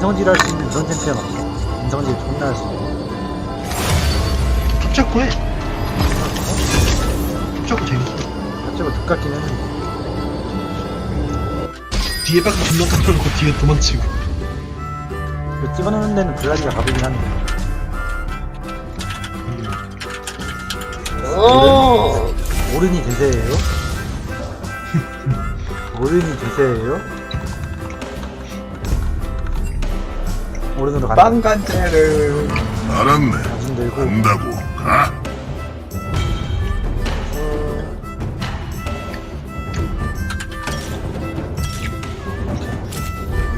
인성질 할 수 있는 그런 챔피언 없어. 인성질 존나 할 수 있는. 탑잡고 해. 탑잡고 재밌어. 갑자기 득같긴 했는데. 뒤에 빡 존나 깎아놓고 뒤에 도망치고. 그 찍어놓는 데는 블라디가 가보긴 한데. 오른이 대세예요? 오른이 대세예요? 오른으로 간다. 빵간제를 알았네. 자신 들고 간다고. 가.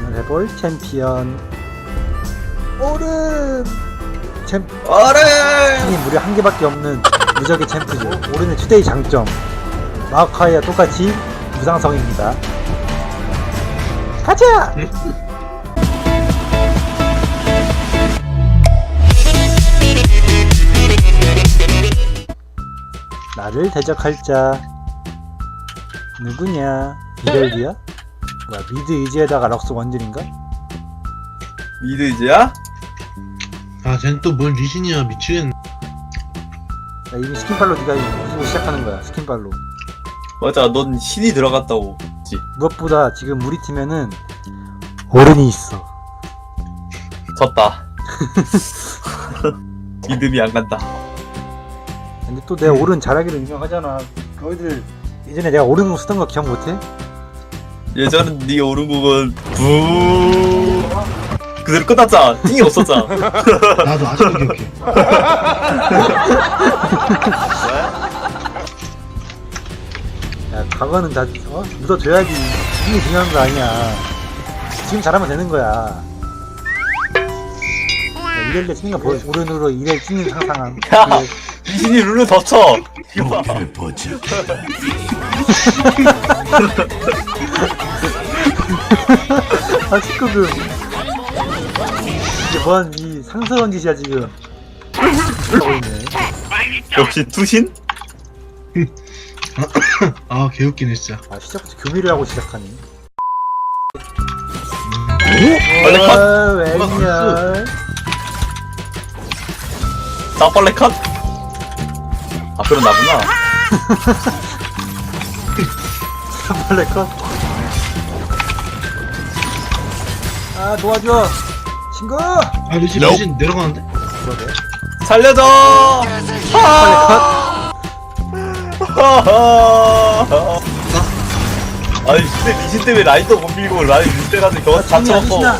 오늘 해볼 챔피언 오른 챔 어른 팀이 무려 한 개밖에 없는 무적의 챔프죠. 오른의 최대의 장점 마우카이와 똑같이 무상성입니다. 가자! 나를 대적할 자 누구냐? 이벨리야? 뭐야 미드 의지에다가 럭스 원딜인가? 미드이즈야? 아, 쟤는 또뭔 리신이야, 미친. 야, 이미 스킨팔로 네가 이기고 시작하는 거야 스킨팔로 맞아 넌 신이 들어갔다고 지 무엇보다 지금 우리 팀에는 오른이 있어 졌다 믿음이 안 간다 근데 또 내가 오른 잘하기로 유명하잖아. 너희들 예전에 내가 오른 쓰던 거 기억 못해? 예전엔 네 오른국은 부 그대로 끝났잖아. 띵이 없었잖아. 나도 아직도 기억해. 야 과거는 다 어? 묻어줘야지. 지금이 중요한 거 아니야. 지금 잘하면 되는 거야. 야, 이렐레 찍는 거 보여 오른으로 이렐 찍는 상상함. 야 룰을 덮쳐. 이거 봐 보자. 아 친구들 이게 뭔이 상스러운 짓이야 지금. 역시 투신? 아, 개웃기네, 진짜. 아 시작부터 교미를 하고 시작하니 빨리 컷! 아, 웬열. 짱빨래 컷 아, 그런 나구나. 빨래 컷. 아 도와줘 친구 아, 리신, Nope. 리신 내려가는데? 그러게 살려줘! 빨래 하하하. 아니, 근데 리신 때문에 라인도 못 밀고 라인 밀때가지고 겨우 다컷 쳐먹고. 야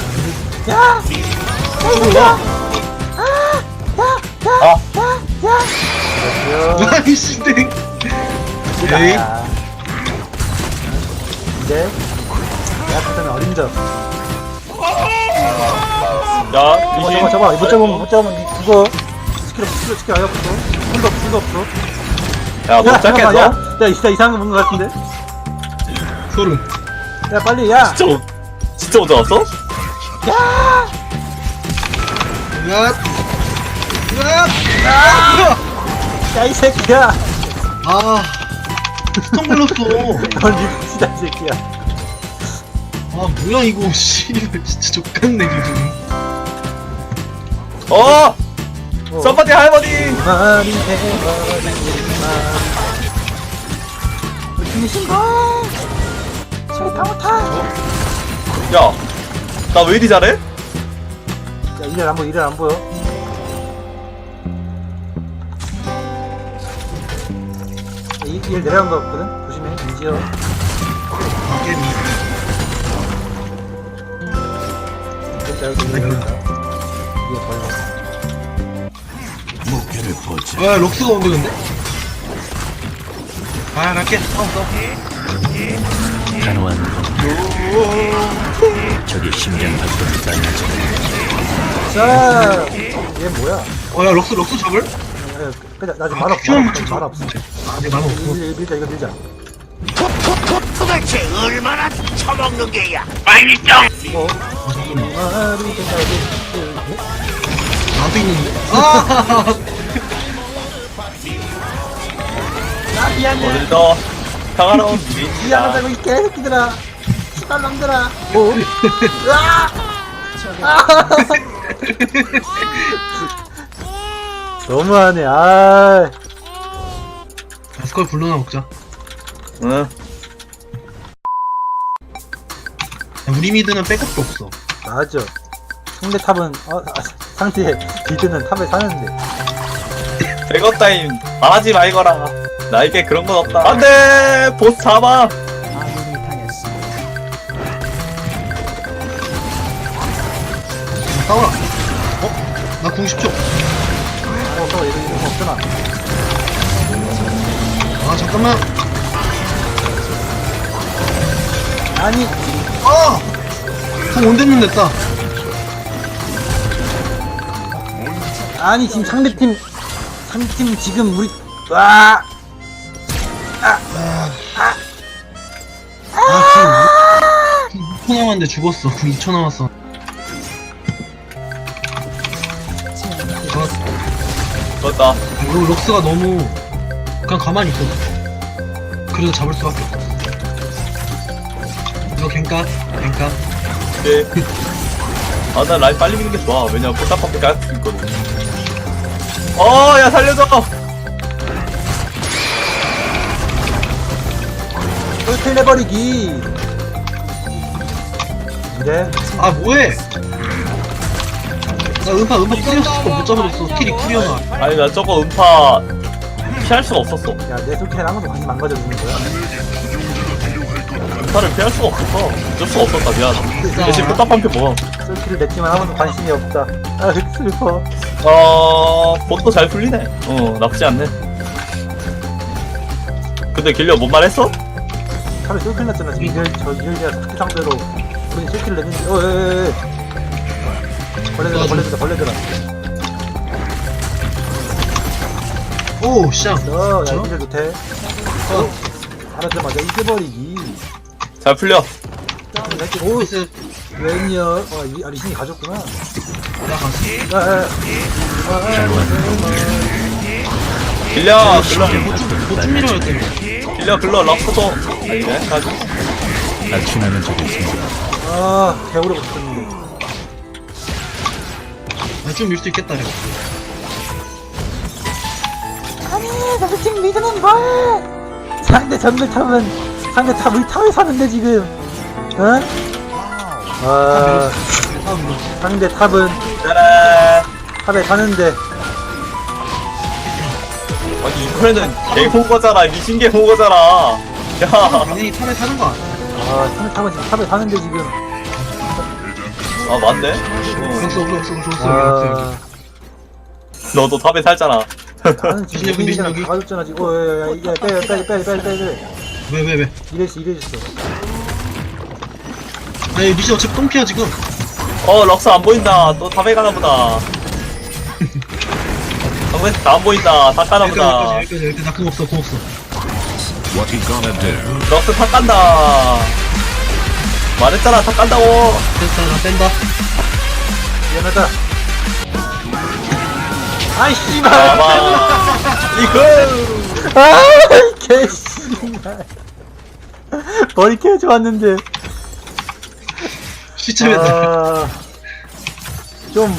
야! 아, 야! 아, 리신 땡. 에이. 야. 이제 어린 적 야, 어, 리신. 잠깐 잠깐 못 잡으면 못 잡으면 니 죽어 스킬 없어 스킬 스킬 아예 없어 풀도 없어 풀도 없어 야, 못 잠깐만, 야, 잡겠어? 야 이상 이상한 거본거 같은데 소름. 야 빨리 야 진짜, 못- 진짜 못 잡았어? 야! 야! 야! 야 이 새끼야 아, 스톤 걸렸어. 넌 미치다 이 새끼야 아, 뭐야, 이거. 씨발, 진짜 족같네, 지금. 어! 어. 썸바디 할머니! 말이 해버리지마 다 못하 야, 나 왜 이리 잘해? 야 이래 안 보여 이래 안 보여 일 내려간 거 같거든 조심해 인지어 아, 여기 내려간다 목표를 보자. 아, 럭스가 온거 근데? 아, 라켓. 어, 어. 단호한 적의 심장 박동이 빨라져 자, 얘 뭐야? 어, 야, 럭스, 럭스 잡을? 야, 그냥 나 지금 말. 없어. 말 없어. 아, 없어. 밀자, 밀자, 이거 밀자. 도대체 얼마나 처먹는 게야? 어? 아, 잠깐만. 말이 된다고. 나도 있는데? 아! 나 미안해. 오늘도 평화로운 미안하다고 이 개새끼들아. 시발 놈들아. 오. 으아! 저게 너무하네 아 스컬 불러나 먹자. 응. 야, 우리 미드는 백업도 없어. 맞아 상대 탑은 어 아, 상대 비드는 탑에 사는데 백업 타임 말하지 말거라. 나에게 그런 건 없다. 안돼 보스 잡아. 싸워라. 어? 나 90초. 어 저거 이거 이거 없잖아 아, 잠깐만. 아니 아! 공 온대면 됐다. 아니 지금 상대팀 상대팀 지금 우리 와 아, 공 2초 남았는데 죽었어. 공 2초 남았어. 아, 좋다. 이거 럭스가 너무 그냥 가만히 있어. 그래도 잡을 수밖에 없어. 이거 갱까? 갱까? 네. 아 나 라인 빨리 미는 게 좋아. 왜냐면 포탑밖에 깔수 있거든. 어 야 살려줘. 홀킬 내버리기 이래 아 뭐해? 나 음파 음파 뿌렸어 못 잡아줬어 스킬이 쿨이어나 아니 나 저거 음파 피할 수가 없었어. 야내 솔킬에 아무도 관심 안 가져주는 거야 음파를 피할 수가 없었어. 어쩔 수가 없었다 미안. 대신 포탑 한표 먹어. 솔킬을 냈지만 아무도 관심이 없다 아 슬퍼 어 보도 잘 풀리네. 어 나쁘지 않네. 근데 길려 뭔 말했어? 탑에 솔킬 났잖아 지금 이럴 저 이럴리아 스킬 상대로 우린 솔킬을 냈는데 어에에에 벌레들아 벌레들아 벌레들아 오 시작. 너야 저? 이제 못해 어. 알아들마자 이겨버리기. 잘 풀려. 오 나이스 웬열. 어 이- 아 리신이 가졌구나. 나 갔어 아, 아, 길려. 길러 못좀 밀어야 돼. 길려 길러 럭스도. 아니네 가지. 낮춤하는 적이 있습니다. 아 개오래 붙었는데 나좀 밀 수 있겠다 내가 아니 상대팀 미드는 뭘 상대 정글 탑은 상대 탑 우리 탑에 사는데 지금 어? 아 상대 탑은 짜란. 탑에 사는데 아니 이번에는 개호거잖아 미신개 호거잖아. 야 당연히 탑에 사는 거 아니야 아 상대 탑은 지금 탑에 사는데 지금 아 맞네. 어, 없어 없어 없어 없어 없어 아 너도 탑에 살잖아. 나는 지금 여기, 리신이랑 여기. 다 가졌잖아 지금 어야야 야 빼 빼 빼 빼 빼 빼 왜 왜 왜? 이랬어 이랬어 나 리시 어차피 똥피야 지금 어 럭스 안 보인다. 또 탑에 가나 보다. 정말 다안 보인다. 탑 가나 보다. 여기까지 여기까지 여기까지 나공 없어 공 없어 What gonna do? 럭스 탑 간다. 말했잖아 탑 간다고. 됐다 나 뺀다 미안하다 아이 씨발. 봐봐. 이거. 아이 개씨발. 머리 개 좋았는데. 시점에다. 아, 좀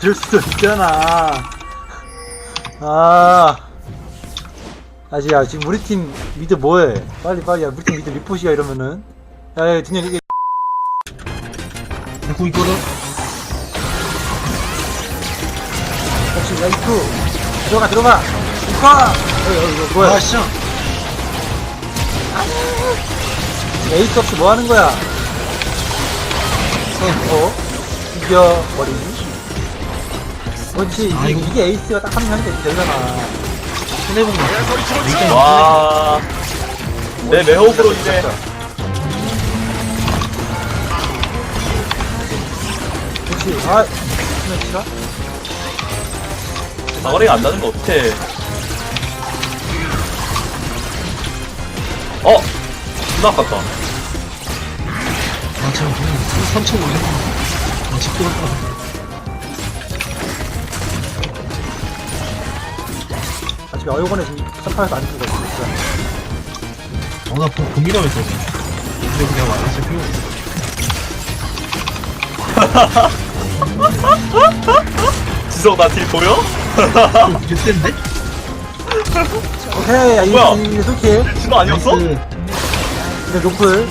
그럴 수도 있잖아. 아, 아지야 지금 우리 팀 미드 뭐해? 빨리 빨리. 야 우리 팀 미드 리포시야 이러면은. 야야 진영 이게. 나공 있거든 야 이투 들어가 들어가 이투 어, 이거 뭐야? 아 시작 에이스 없이 뭐 하는 거야? 어? 이겨버리니? 그렇지 아, 이게, 이거- 이게 에이스가 딱한 명이 되잖아. 손해본 거 같아 와. 내 매혹으로 이제. 그렇지. 아, 그냥 치라? 사거리가 안 나는 거 어떡해. 어! 존나 아깝다. 아 제가 그냥 3천 올렸아 집도 갔다 아, 지금 어이건에 지금 선판에서 안 죽어 있어. 어나 봄이라고 했어 근데 그냥 말했을 필요 없어 지성 나딜 보여? 개센데? 오케이 야 뭐야? 이거 이거 솔킬 지성 아니었어? 나이스. 이거 노플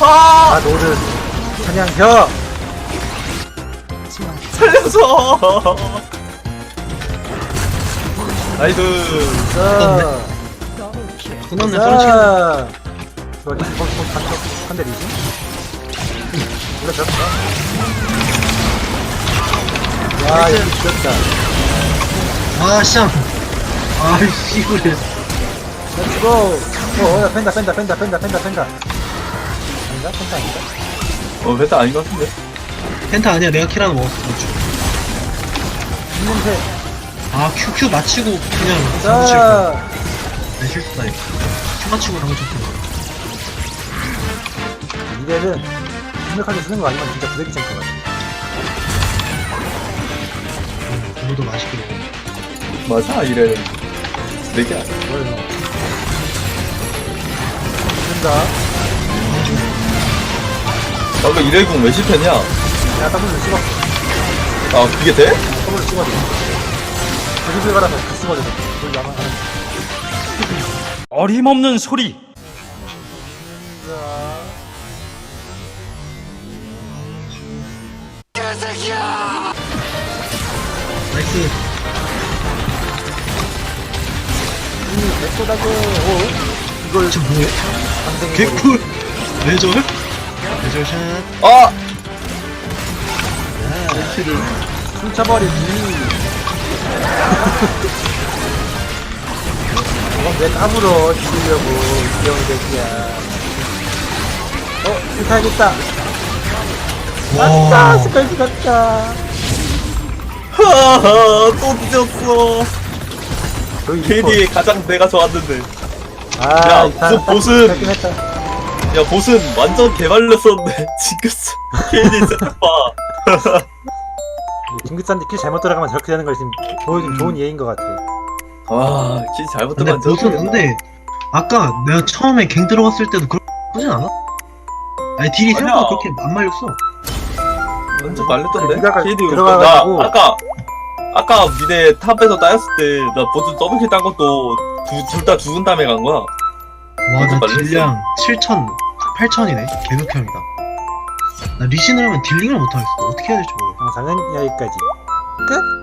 아 아 노를 그냥 겨 살려줘 나이스 자, 군원내 떨어지겠네. 자, 저 리신 거기 거기 간 한대 리신 올라졌어 야 이거 죽였다 아, 쌍. 아, 씨부레. 렛츠고 어, 야, 펜다 펜다 펜다 펜다 펜다 펜다 아닌가? 펜다 아닌가? 어 멘트 아닌 것 같은데 펜타 아니야, 내가 키라는 먹었어. 입냄새 아, QQ 맞히고 그냥 거. 자내 실수다, 이거. 큐 맞히고 나고 좋구나. 이래는 강력하게 쓰는 거 아니면 진짜 부대기 챔프 같아 음, 그거도 맛있게 먹어. 맞아 이래. 내게 아니야 뭘 넣어 된다. 아까 이래공 왜 실패냐? 야 더블로 씹었어. 아 그게 돼? 더블로 씹어줘 조심히 가라서 그 씹어줘. 그걸 나만 하는 어림없는 소리. 나이스. 이 백소다고 오 이걸 저 뭐해? 방생이 개꿀. 레저? 레저 샷. 아! 훔쳐버리기 이건 내 까불어 죽이려고 귀여운 새끼야 어? 불타야겠다 아싸 와. 스컬 죽었다 하하 또 뒤졌어 저기 KD에 가장 내가 좋았는데 아, 야, 이 사람 그 보스. 딱 했다. 야 보스는 완전 개발렸었는데 지금 KD 세탁봐 징크스한테 킬 잘못 들어가면 저렇게 되는 걸 지금 보여준 좋은 예인 것 같아. 와키 잘못 근데 들어간 보스는 근데 아까 내가 처음에 갱 들어갔을 때도 그러진 않아? 아니 딜이. 생각보다 그렇게 안 말렸어. 완전 말렸던데 KD 들어가가지고. 나 아까 아까 미대 탑에서 따였을 때 나 보스 더블킬 딴 것도 둘 다 죽은 다음에 간 거야 와나 말렸어. 딜량 7천 8천이네 개극혐이다. 나 리신을 하면 딜링을 못하겠어. 어떻게 해야 될지 모르겠어. 영상은 여기까지. 끝!